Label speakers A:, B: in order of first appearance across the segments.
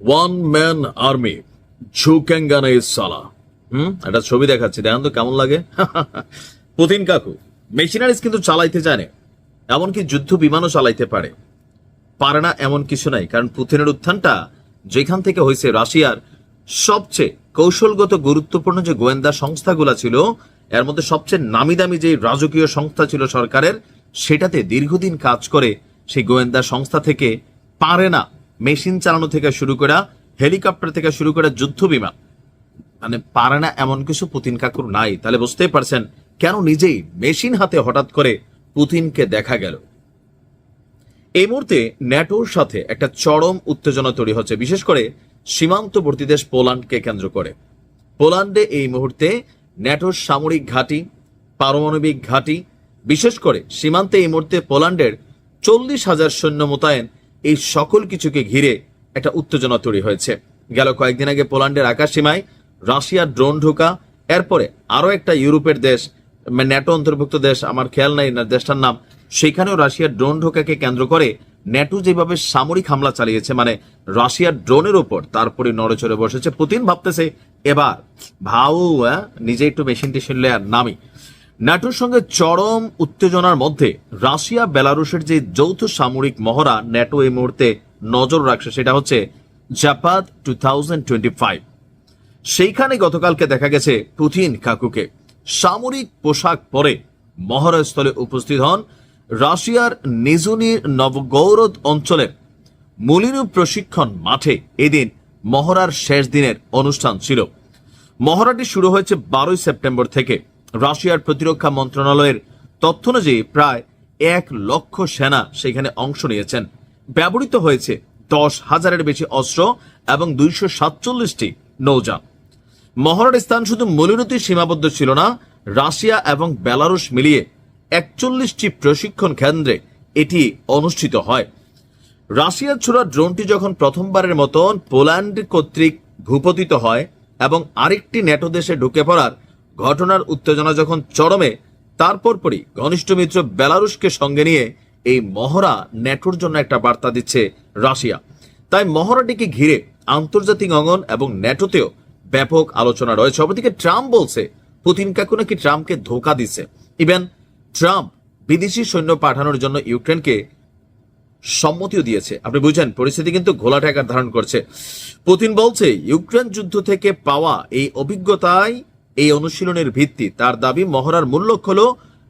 A: One man army ঝুকেঙ্গানা সালা হুম একটা ছবি দেখাচ্ছি, দেখেন তো কেমন লাগে। পুতিন কাকু, মেশিনারিজ কিন্তু চালাইতে জানে, এমনকি যুদ্ধ বিমানও চালাইতে পারে। পারে না এমন কিছু নাই, কারণ পুতিনের উত্থানটা যেখান থেকে হয়েছে রাশিয়ার সবচেয়ে কৌশলগত গুরুত্বপূর্ণ যে গোয়েন্দা সংস্থাগুলো ছিল, এর মধ্যে সবচেয়ে নামি দামি যে রাজকীয় সংস্থা ছিল সরকারের, সেটাতে দীর্ঘদিন কাজ করে সেই গোয়েন্দা সংস্থা থেকে পারে না। মেশিন চালানো থেকে শুরু করে হেলিকপ্টার থেকে শুরু করে যুদ্ধ বিমান। মানে পারে না এমন কিছু পুতিন কাকুর নাই। তাহলে বুঝতেই পারছেন কেন নিজেই মেশিন হাতে হঠাৎ করে পুতিনকে দেখা গেল। এই মুহূর্তে ন্যাটোর সাথে একটা চরম উত্তেজনা তৈরি হচ্ছে, বিশেষ করে সীমান্তবর্তী দেশ পোল্যান্ডকে কেন্দ্র করে। পোল্যান্ডে এই মুহূর্তে ন্যাটোর সামরিক ঘাঁটি, পারমাণবিক ঘাঁটি, বিশেষ করে সীমান্তে এই মুহূর্তে পোল্যান্ডের চল্লিশ হাজার সৈন্য মোতায়েন এই সকল কিছুকে ঘিরে একটা উত্তেজনা তৈরি হয়েছে। গেল কয়েকদিন আগে পোল্যান্ডের আকাশ সীমায় রাশিয়ার ড্রোন ঢোকা এরপরে আরও একটা ইউরোপের দেশ মানে ন্যাটো অন্তর্ভুক্ত দেশ আমার খেয়াল নাই না দেশটার নাম সেখানেও রাশিয়ার ড্রোন ঢোকাকে কেন্দ্র করে ন্যাটো যেভাবে সামরিক হামলা চালিয়েছে মানে রাশিয়ার ড্রোনের উপর তারপরে নড়েচড়ে বসেছে। পুতিন ভাবতেছে এবার আহ, নিজে একটু মেশিন টেশিন আর নামি। ন্যাটোর সঙ্গে চরম উত্তেজনার মধ্যে রাশিয়া, বেলারুশের যে যৌথ সামরিক মহড়া ন্যাটো এই মুহূর্তে নজর রাখছে, সেটা হচ্ছে জাপাত টু থাউজেন্ড টোয়েন্টি ফাইভ। সেইখানে গতকালকে দেখা গেছে পুতিন কাকুকে। সামরিক পোশাক পরে মহড়াস্থলে উপস্থিত হন রাশিয়ার নিজুনির নবগৌরদ অঞ্চলের মুলিনু প্রশিক্ষণ মাঠে এদিন মহড়ার শেষ দিনের অনুষ্ঠান ছিল। মহড়াটি শুরু হয়েছে বারোই সেপ্টেম্বর থেকে। রাশিয়ার প্রতিরক্ষা মন্ত্রণালয়ের তথ্য অনুযায়ী প্রায় এক লক্ষ সেনা সেখানে অংশ নিয়েছেন। ব্যবহৃত হয়েছে দশ হাজারের বেশি অস্ত্র এবং দুইশো সাতচল্লিশটি নৌযান। মহড়ার স্থান শুধু মলিনতি সীমাবদ্ধ ছিল না, রাশিয়া এবং বেলারুশ মিলিয়ে একচল্লিশটি প্রশিক্ষণ কেন্দ্রে এটি অনুষ্ঠিত হয়। রাশিয়ার ছোড়া ড্রোনটি যখন প্রথমবারের মতন পোল্যান্ড কর্তৃক ভূপতিত হয় এবং আরেকটি ন্যাটো দেশে ঢুকে পড়ার ঘটনার উত্তেজনা যখন চরমে, তারপর পরই ঘনিষ্ঠ মিত্র বেলারুশকে সঙ্গে নিয়ে এই মহড়া ন্যাটোর জন্য একটা বার্তা দিচ্ছে রাশিয়া। তাই মহড়াটিকে ঘিরে আন্তর্জাতিক অঙ্গন এবং ন্যাটোতেও ব্যাপক আলোচনা রয়েছে। অপরদিকে ট্রাম্প বলছে, পুতিন কাকু নাকি ট্রাম্পকে ধোকা দিচ্ছে। ইভেন ট্রাম্প বিদেশি সৈন্য পাঠানোর জন্য ইউক্রেনকে সম্মতিও দিয়েছে। আপনি বুঝেন, পরিস্থিতি কিন্তু ঘোলাটে আকার ধারণ করছে। পুতিন বলছে, ইউক্রেন যুদ্ধ থেকে পাওয়া এই অভিজ্ঞতায় এই অনুশীলনের ভিত্তি। তার দাবি, মহড়ার মূল লক্ষ্য হল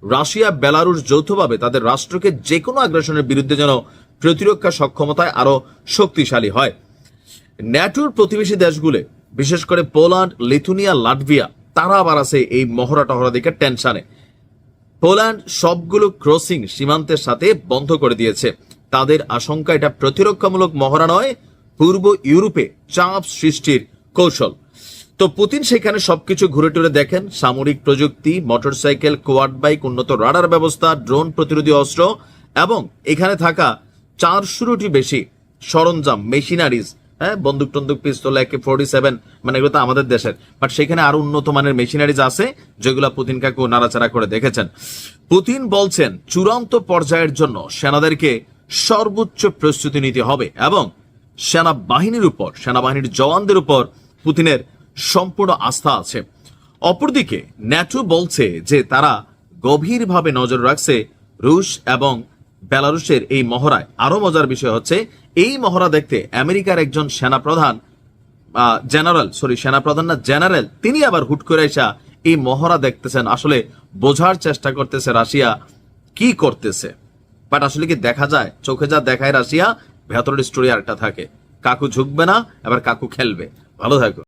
A: রাশিয়া বেলারুশ যৌথভাবে তাদের রাষ্ট্রকে যে কোনো আগ্রাসনের বিরুদ্ধে যেন প্রতিরক্ষা সক্ষমতায় আরও শক্তিশালী হয়। ন্যাটোর প্রতিবেশী দেশগুলো, বিশেষ করে পোল্যান্ড, লিথুনিয়া, লাটভিয়া, তারা আবার আছে এই মহড়া টহরা দিকে টেনশনে। পোল্যান্ড সবগুলো ক্রসিং সীমান্তের সাথে বন্ধ করে দিয়েছে। তাদের আশঙ্কা, এটা প্রতিরক্ষামূলক মহড়া নয়, পূর্ব ইউরোপে চাপ সৃষ্টির কৌশল। তো পুতিন সেখানে সবকিছু ঘুরে টুরে দেখেন। সামরিক প্রযুক্তি, মোটরসাইকেল, কোয়াড বাইক, উন্নত রাডার ব্যবস্থা, ড্রোন প্রতিরোধী অস্ত্র এবং এখানে থাকা চারশোটি বেশি সরঞ্জাম, মেশিনারিজ হ্যাঁ বন্দুক টন্দুক পিস্তল, একে ফোর্টি সেভেন মানে এগুলো তো আমাদের দেশের। বাট সেখানে আরও উন্নত মানের মেশিনারিজ আছে, যেগুলো পুতিন কাকু নাড়াচাড়া করে দেখেছেন। পুতিন বলছেন, চূড়ান্ত পর্যায়ের জন্য সেনাদেরকে সর্বোচ্চ প্রস্তুতি নিতে হবে এবং সেনাবাহিনীর উপর, সেনাবাহিনীর জওয়ানদের উপর পুতিনের সম্পূর্ণ আস্থা আছে। অপরদিকে, ন্যাটো বলছে যে তারা গভীরভাবে নজর রাখছে রুশ এবং বেলারুশের এই মহড়ায়। আরও মজার বিষয় হচ্ছে, এই মহড়া দেখতে আমেরিকার একজন সেনাপ্রধান জেনারেল, সরি, সেনাপ্রধান না, জেনারেল, তিনি আবার হুট করে এসা এই মহড়া দেখতেছেন। আসলে বোঝার চেষ্টা করতেছে রাশিয়া কি করতেছে। বাট আসলে কি দেখা যায়? চোখে যা দেখায় রাশিয়া, ভেতরের স্টোরি আরেকটা থাকে। কাকু ঝুঁকবে না, এবার কাকু খেলবে। ভালো থাকো।